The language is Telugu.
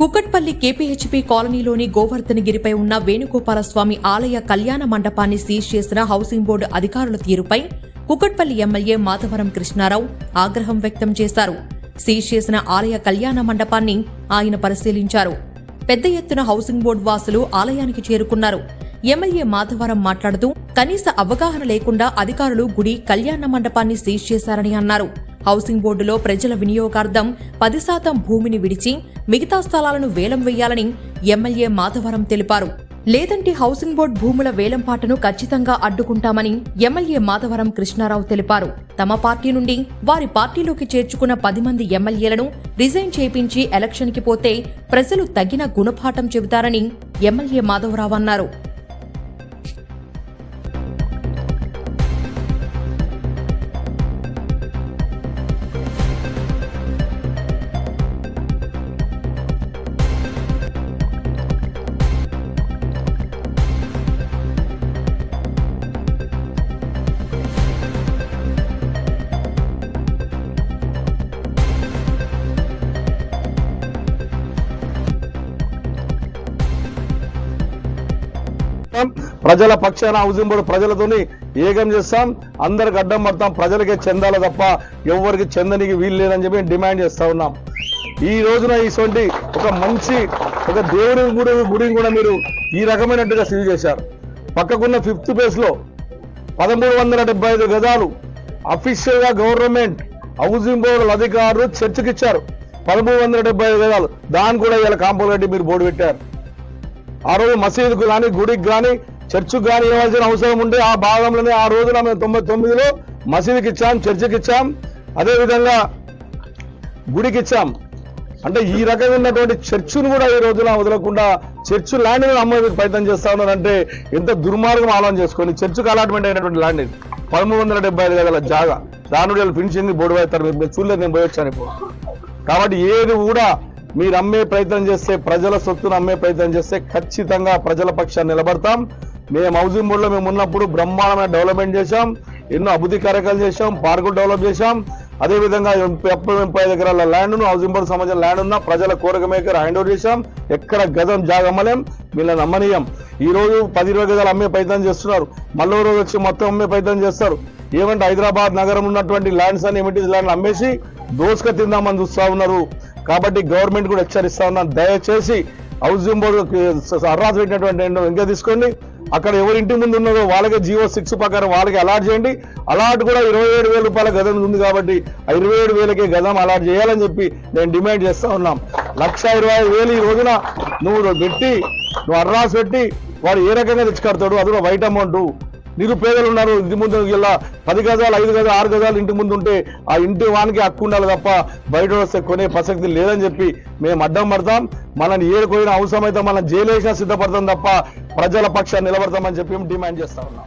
కుక్కట్పల్లి కేపీహెచ్పీ కాలనీలోని గోవర్ధనగిరిపై ఉన్న వేణుగోపాలస్వామి ఆలయ కళ్యాణ మండపాన్ని సీజ్ చేసిన హౌసింగ్ బోర్డు అధికారుల తీరుపై కుక్కట్పల్లి ఎమ్మెల్యే మాధవరం కృష్ణారావు ఆగ్రహం వ్యక్తం చేశారు. సీజ్ చేసిన ఆలయ కళ్యాణ మండపాన్ని ఆయన పరిశీలించారు. పెద్ద ఎత్తున హౌసింగ్ బోర్డు వాసులు ఆలయానికి చేరుకున్నారు. ఎమ్మెల్యే మాధవరం మాట్లాడుతూ కనీస అవగాహన లేకుండా అధికారులు గుడి కళ్యాణ మండపాన్ని సీజ్ చేశారని అన్నారు. హౌసింగ్ బోర్డులో ప్రజల వినియోగార్థం పది శాతం భూమిని విడిచి మిగతా స్థలాలను వేలం వేయాలని ఎమ్మెల్యే మాధవరం తెలిపారు. లేదంటే హౌసింగ్ బోర్డు భూముల వేలంపాటను ఖచ్చితంగా అడ్డుకుంటామని ఎమ్మెల్యే మాధవరం కృష్ణారావు తెలిపారు. తమ పార్టీ నుండి వారి పార్టీలోకి చేర్చుకున్న పది మంది ఎమ్మెల్యేలను రిజైన్ చేయించి ఎలక్షన్కి పోతే ప్రజలు తగిన గుణపాఠం చెబుతారని ఎమ్మెల్యే మాధవరావు అన్నారు. చేస్తాం. ప్రజల పక్షాన హౌసింగ్ బోర్డు ప్రజలతోని ఏకం చేస్తాం. అందరికి అడ్డం పడతాం. ప్రజలకే చెందాలి తప్ప ఎవరికి చెందనికి వీలు లేదని చెప్పి డిమాండ్ చేస్తా ఉన్నాం. ఈ రోజున ఇటువంటి ఒక మంచి ఒక దేవుని గుడి గుడిని కూడా మీరు ఈ రకమైనట్టుగా సీల్ చేశారు. పక్కకున్న ఫిఫ్త్ ప్లేస్లో పదమూడు వందల డెబ్బై ఐదు గజాలు అఫీషియల్గా గవర్నమెంట్ హౌసింగ్ బోర్డు అధికారులు చర్చకిచ్చారు. పదమూడు వందల డెబ్బై ఐదు గజాలు. దాన్ని కూడా ఇలా కాంపౌండ్ కట్టి మీరు బోర్డు పెట్టారు. ఆ రోజు మసీదుకు కానీ గుడికి కానీ చర్చికి కానీ ఇవ్వాల్సిన అవసరం ఉంటే ఆ భాగంలోనే ఆ రోజున మేము తొంభై తొమ్మిదిలో మసీదుకి ఇచ్చాం చర్చికి ఇచ్చాం అదేవిధంగా గుడికి ఇచ్చాం అంటే ఈ రకమైనటువంటి చర్చిను కూడా ఈ రోజున వదలకుండా చర్చ్ ల్యాండ్ అమ్మేందుకు ప్రయత్నం చేస్తా ఉన్నారంటే ఎంత దుర్మార్గం ఆలోచన చేసుకొని చర్చికి అలాట్మెంట్ అయినటువంటి ల్యాండ్ ఇది. పదమూడు వందల డెబ్బై ఐదు గల జాగా. దాని ఫినిషింగ్ బోర్డు వేస్తారు మీరు చూడలేదు నేను పోయొచ్చాను ఇప్పుడు. కాబట్టి ఏది కూడా మీరు అమ్మే ప్రయత్నం చేస్తే ప్రజల సొత్తును అమ్మే ప్రయత్నం చేస్తే ఖచ్చితంగా ప్రజల పక్షాన్ని నిలబడతాం. మేము హౌసింగ్ బోర్డులో మేము ఉన్నప్పుడు బ్రహ్మాండమైన డెవలప్మెంట్ చేశాం. ఎన్నో అభివృద్ధి కార్యక్రమాలు చేశాం. పార్కులు డెవలప్ చేశాం. అదేవిధంగా ముప్పై ముప్పై ఐదు ఎకరాల ల్యాండ్ను హౌసింగ్ బోర్డు సంబంధించిన ల్యాండ్ ఉన్న ప్రజల కోరిక మేకర్ హ్యాండ్ ఓవర్ చేశాం. ఎక్కడ గజం జాగమ్మలేం వీళ్ళని నమ్మనీయం. ఈ రోజు పది ఇరవై గజాలు అమ్మే ప్రయత్నం చేస్తున్నారు. మళ్ళీ రోజు వచ్చి మొత్తం అమ్మే ప్రయత్నం చేస్తారు. ఏమంటే హైదరాబాద్ నగరం ఉన్నటువంటి ల్యాండ్స్ అని ఎమిటీస్ ల్యాండ్ అమ్మేసి దోసుక తిందామని చూస్తూ ఉన్నారు. కాబట్టి గవర్నమెంట్ కూడా హెచ్చరిస్తా ఉన్నాను. దయచేసి హౌసింగ్ బోర్డు అర్రాస్ పెట్టినటువంటి ఏంటో ఇంకా తీసుకోండి. అక్కడ ఎవరి ఇంటి ముందు ఉన్నదో వాళ్ళకే జియో సిక్స్ ప్రకారం వాళ్ళకి అలాట్ చేయండి. అలాట్ కూడా ఇరవై ఏడు వేల రూపాయల గదం ఉంది కాబట్టి ఆ ఇరవై ఏడు వేలకే గదం అలాట్ చేయాలని చెప్పి నేను డిమాండ్ చేస్తా ఉన్నాం. లక్ష ఇరవై ఐదు వేలు ఈ రోజున నువ్వు పెట్టి నువ్వు అర్రాస్ పెట్టి వాడు ఏ రకంగా తెచ్చుకడతాడు? అది కూడా వైట్ అమౌంట్. నిరుపేదలు ఉన్నారు ఇంటి ముందు ఇలా పది గజాలు ఐదు గజాలు ఆరు గజాలు ఇంటి ముందు ఉంటే ఆ ఇంటి వానికి హక్కు ఉండాలి తప్ప బయట వస్తే కొనే ప్రసక్తి లేదని చెప్పి మేము అడ్డం పడతాం. మనల్ని ఏడుకోయిన అవసరమైతే మనం జైలేసినా సిద్ధపడతాం తప్ప ప్రజల పక్షాన్ని నిలబడతామని చెప్పి డిమాండ్ చేస్తా ఉన్నాం.